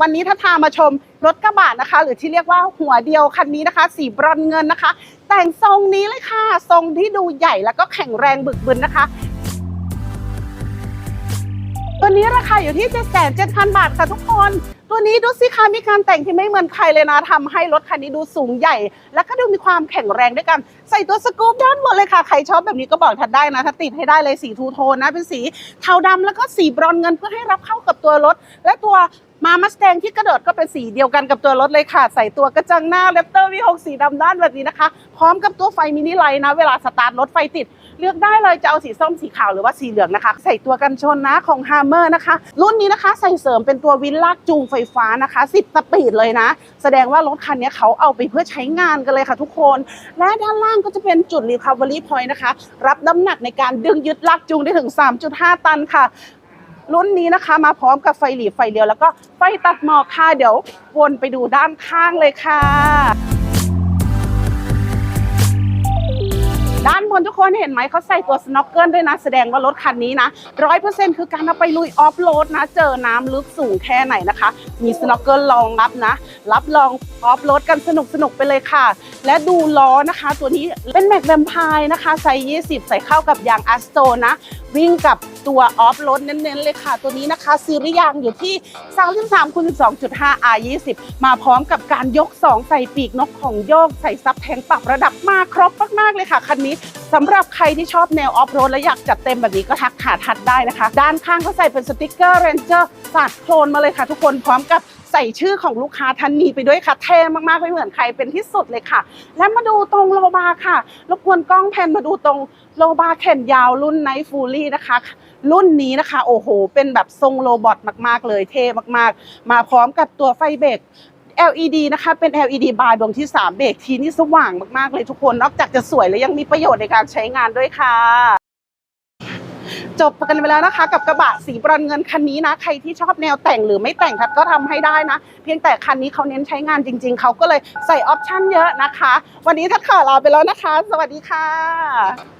วันนี้ถ้าพามาชมรถกระบะนะคะ หรือที่เรียกว่าหัวเดียวคันนี้นะคะ สีบรอนเงินนะคะ แต่งทรงนี้เลยค่ะ ทรงที่ดูใหญ่แล้วก็แข็งแรงบึกบึนนะคะตัวนี้ราคาอยู่ที่ 77,000 บาทค่ะทุกคน ตัวนี้ดูสิคะมีการแต่งที่ไม่เหมือนใครเลยนะทำให้รถคันนี้ดูสูงใหญ่ แล้วก็ดูมีความแข็งแรงด้วยกัน ใส่ตัวสกู๊ปด้านบนเลยค่ะ ใครชอบแบบนี้ก็บอกทัดได้นะ ถ้าติดให้ได้เลยสีทูโทนนะ เป็นสีเทาดำแล้วก็สีบรอนเงินเพื่อให้รับเข้ากับตัวรถ และตัว มามัสแตงที่กระโดดก็เป็นสีเดียวกันกับตัวรถเลยค่ะ ใส่ตัวกระจังหน้าแรปเตอร์วีหกสีดำด้านแบบนี้นะคะ พร้อมกับตัวไฟมินิไลท์นะ เวลาสตาร์ทรถไฟติด เลือกได้เลยจะเอาสีส้มสีขาวหรือว่าสีเหลืองนะคะ ใส่ตัวกันชนนะของ h า m เมอร์นะคะ รุ่นนี้นะคะ ใส่เสริมเป็นตัววินลากจูงไฟฟ้านะคะ 10 สปีดเลยนะ แสดงว่ารถคันนี้เขาเอาไปเพื่อใช้งานกันเลยค่ะทุกคน และด้านล่างก็จะเป็นจุด Recovery Point นะคะ รับน้ำหนักในการดึงยึดลากจูงได้ถึง 3.5 ตันค่ะ รุ่นนี้นะคะ มาพร้อมกับไฟหลีไฟเลี้ยวแล้วก็ไฟตัดหมอกค่ะ เดี๋ยววนไปดูด้านข้างเลยค่ะ ด้านบนทุกคนเห็นไหมเขาใส่ตัวสโนว์เกิลด้วยนะ แสดงว่ารถคันนี้นะร้อยเปอร์เซ็นต์คือการเอาไปลุยออฟโรดนะ เจอน้ำลึกสูงแค่ไหนนะคะ มีสโนว์เกิลรองรับนะ รับรองออฟโรดกันสนุกสนุกไปเลยค่ะ และดูล้อนะคะ ตัวนี้เป็นแม็กแวมพายนะคะไซส์20 ใส่เข้ากับยางอัสโตนะ วิ่งกับ ตัวออฟโรดเน้นๆเลยค่ะ ตัวนี้นะคะซีรีส์ยางอยู่ที่ 33คูณ12.5 R 20มาพร้อมกับการยก 2 ใส่ปีกนกของโยกใส่ซับแทงปรับระดับมาครบมากๆเลยค่ะคันนี้สำหรับใครที่ชอบแนวออฟโรดและอยากจัดเต็มแบบนี้ก็ทักหาทัดได้นะคะ ด้านข้างก็ใส่เป็นสติกเกอร์เรนเจอร์สาดโคลนมาเลยค่ะทุกคนพร้อมกับ ใส่ชื่อของลูกค้าท่านนี้ไปด้วยค่ะเท่มากๆไม่เหมือนใครเป็นที่สุดเลยค่ะ และมาดูตรงโลบาค่ะรบกวนกล้องแพนมาดูตรงโลบาแขนยาวรุ่นไนฟูลี่นะคะ รุ่นนี้นะคะ โอ้โห เป็นแบบทรงโรบอทมากๆ เลยเท่มากๆ มาพร้อมกับตัวไฟเบรก LED นะคะเป็น LED บาร์ดวงที่ 3 เบรกทีนี่สว่างมากๆเลยทุกคน นอกจากจะสวยแล้วยังมีประโยชน์ในการใช้งานด้วยค่ะ จบกันไปแล้วนะคะ กับกระบะสีบรอนเงินคันนี้นะ ใครที่ชอบแนวแต่งหรือไม่แต่งทัดก็ทำให้ได้นะ เพียงแต่คันนี้เขาเน้นใช้งานจริง ๆ เขาก็เลยใส่ออปชั่นเยอะนะคะ วันนี้ทัดขอลาไปแล้วนะคะ สวัสดีค่ะ